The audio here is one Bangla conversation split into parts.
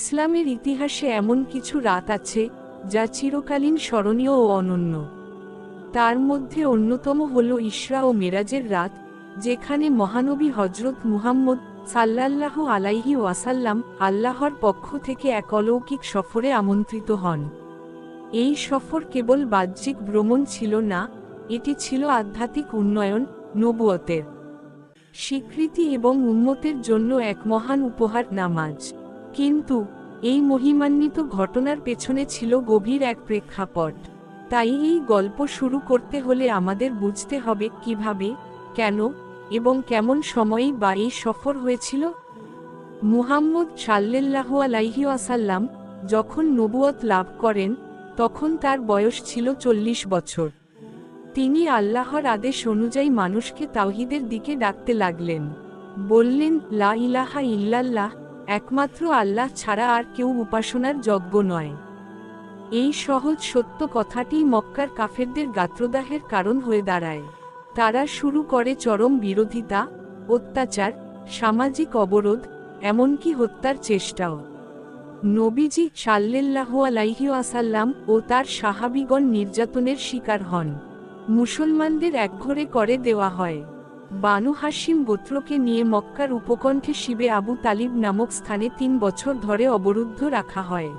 ইসলামের ইতিহাসে এমন কিছু রাত আছে, যা চিরকালীন স্মরণীয় ও অনন্য। তার মধ্যে অন্যতম হল ইসরা ও মেরাজের রাত, যেখানে মহানবী হজরত মুহাম্মদ সাল্লাল্লাহ আলাইহি ওয়াসাল্লাম আল্লাহর পক্ষ থেকে এক অলৌকিক সফরে আমন্ত্রিত হন। এই সফর কেবল বাহ্যিক ভ্রমণ ছিল না, এটি ছিল আধ্যাত্মিক উন্নয়ন, নবুয়তের স্বীকৃতি এবং উন্মতের জন্য এক মহান উপহার নামাজ। কিন্তু, এই মহিমান্বিত ঘটনার পেছনে ছিল গভীর এক প্রেক্ষাপট। তাই এই গল্প শুরু করতে হলে আমাদের বুঝতে হবে কীভাবে, কেন, এবং কেমন সময়েই বা এই সফর হয়েছিল। মুহাম্মদ সাল্লাল্লাহু আলাইহি আসাল্লাম যখন নবুয়ত লাভ করেন, তখন তার বয়স ছিল চল্লিশ বছর। তিনি আল্লাহর আদেশ অনুযায়ী মানুষকে তাওহিদের দিকে ডাকতে লাগলেন। বললেন, লা ইলাহা ইল্লাল্লাহ একমাত্র আল্লাহ ছাড়া আর কেউ উপাসনার যজ্ঞ নয়। এই সহজ সত্য কথাটি মক্কার কাফেরদের গাত্রদাহের কারণ হয়ে দাঁড়ায়। তারা শুরু করে চরম বিরোধিতা, অত্যাচার, সামাজিক অবরোধ, এমনকি হত্যার চেষ্টাও। নবীজি সাল্লেল্লাহু আলাইহি আসাল্লাম ও তার সাহাবিগণ নির্যাতনের শিকার হন। মুসলমানদের একঘরে করে দেওয়া হয়। বানু হাসিম গোত্রকে নিয়ে মক্কার উপকণ্ঠে শিবে আবু তালিব নামক স্থানে তিন বছর ধরে অবরুদ্ধ রাখা হয়।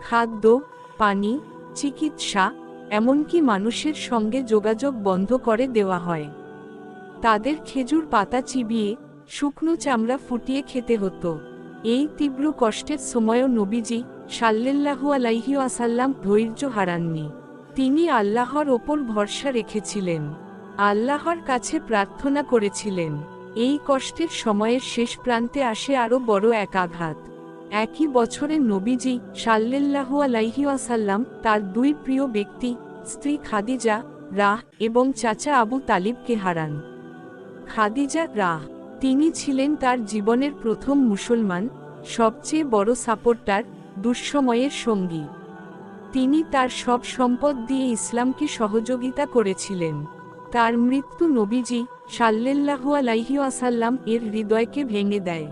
খাদ্য, পানি, চিকিৎসা, এমনকি মানুষের সঙ্গে যোগাযোগ বন্ধ করে দেওয়া হয়। তাদের খেজুর পাতা চিবিয়ে, শুকনো চামড়া ফুটিয়ে খেতে হতো। এই তীব্র কষ্টের সময়ও নবীজি সাল্লেল্লাহু আলাইহি আসাল্লাম ধৈর্য হারাননি। তিনি আল্লাহর ওপর ভরসা রেখেছিলেন। আল্লাহর কাছে প্রার্থনা করেছিলেন। এই কষ্টের সময়ের শেষ প্রান্তে আসে আরও বড় এক আঘাত। একই বছরে নবীজি সাল্লেল্লাহু আলাইহি আসাল্লাম তার দুই প্রিয় ব্যক্তি, স্ত্রী খাদিজা, রাহ এবং চাচা আবু তালিবকে হারান। খাদিজা, রাহ, তিনি ছিলেন তার জীবনের প্রথম মুসলমান, সবচেয়ে বড় সাপোর্টার, দুঃসময়ের সঙ্গী। তিনি তার সব সম্পদ দিয়ে ইসলামকে সহযোগিতা করেছিলেন। তার মৃত্যু নবীজি সাল্লেল্লাহু আলাইহি আসাল্লাম এর হৃদয়কে ভেঙে দেয়।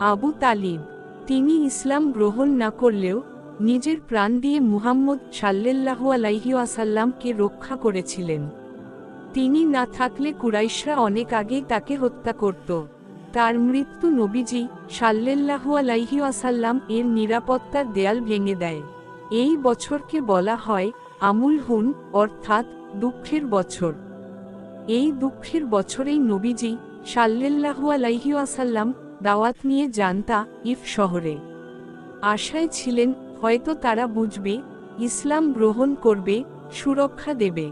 আবু তালিব, তিনি ইসলাম গ্রহণ না করলেও নিজের প্রাণ দিয়ে মুহাম্মদ সাল্লেল্লাহু আলাইহি আসাল্লামকে রক্ষা করেছিলেন। তিনি না থাকলে কুরাইশরা অনেক আগেই তাকে হত্যা করত। তার মৃত্যু নবীজি সাল্লেল্লাহু আলাইহি আসাল্লাম এর নিরাপত্তার দেয়াল ভেঙে দেয়। এই বছরকে বলা হয় আমুল হুন, অর্থাৎ দুঃখের বছর। এই দুঃখের বছরেই নবীজি সাল্লেল্লাহু আলাইহি আসাল্লাম দাওয়াত নিয়ে জানতা ইফ শহরে। আশায় ছিলেন হয়তো তারা বুঝবে, ইসলাম গ্রহণ করবে, সুরক্ষা দেবে।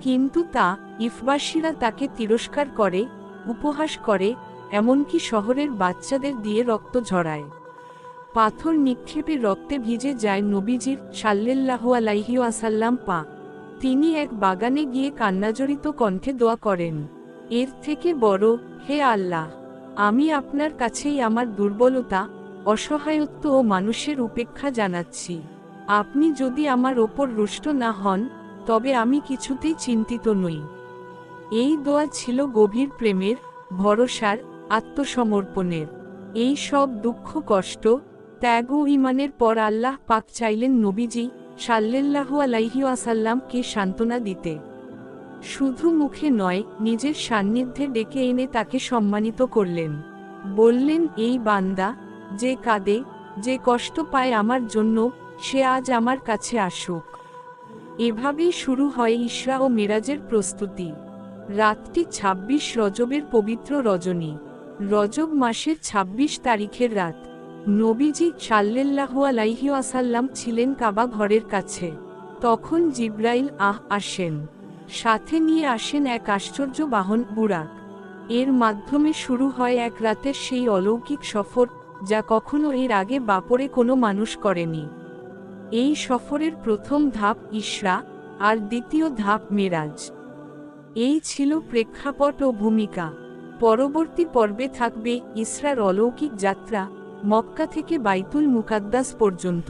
কিন্তু তা ইফবাসীরা তাকে তিরস্কার করে, উপহাস করে, এমনকি শহরের বাচ্চাদের দিয়ে রক্ত ঝরায়। পাথর নিক্ষেপে রক্তে ভিজে যায় নবীজির সাল্লেল্লাহু আলাইহি আসাল্লাম পা। তিনি এক বাগানে গিয়ে কান্নাজড়িত কণ্ঠে দোয়া করেন, এর থেকে বড়, হে আল্লাহ, আমি আপনার কাছেই আমার দুর্বলতা, অসহায়ত্ব ও মানুষের উপেক্ষা জানাচ্ছি। আপনি যদি আমার ওপর রুষ্ট না হন, তবে আমি কিছুতেই চিন্তিত নই এই দোয়া ছিল গভীর প্রেমের, ভরসার, আত্মসমর্পণের। এই সব দুঃখ কষ্ট, ত্যাগ ও ইমানের পর আল্লাহ পাক চাইলেন নবীজি সাল্লেল্লাহু আলাইহি আসাল্লামকে সান্ত্বনা দিতে। শুধু মুখে নয়, নিজের সান্নিধ্যে ডেকে এনে তাকে সম্মানিত করলেন। বললেন, এই বান্দা, যে কাঁদে, যে কষ্ট পায় আমার জন্য, সে আজ আমার কাছে আসুক। এভাবেই শুরু হয় ইশরা ও মিরাজের প্রস্তুতি। রাতটি ২৬ রজবের পবিত্র রজনী। রজব মাসের ২৬ তারিখের রাত। নবীজি আসাল্লাম ছিলেন কাবা ঘরের কাছে। তখন জিব্রাইল আহ আসেন। সাথে নিয়ে আসেন এক আশ্চর্য বাহন বুরাক। এর মাধ্যমে শুরু হয় এক রাতের সেই অলৌকিক সফর, যা কখনো এর আগে বাপরে কোনো মানুষ করেনি। এই সফরের প্রথম ধাপ ইশরা, আর দ্বিতীয় ধাপ মেরাজ। এই ছিল প্রেক্ষাপট ও ভূমিকা। পরবর্তী পর্বে থাকবে ইসরার অলৌকিক যাত্রা মক্কা থেকে বাইতুল মুকাদ্দাস পর্যন্ত।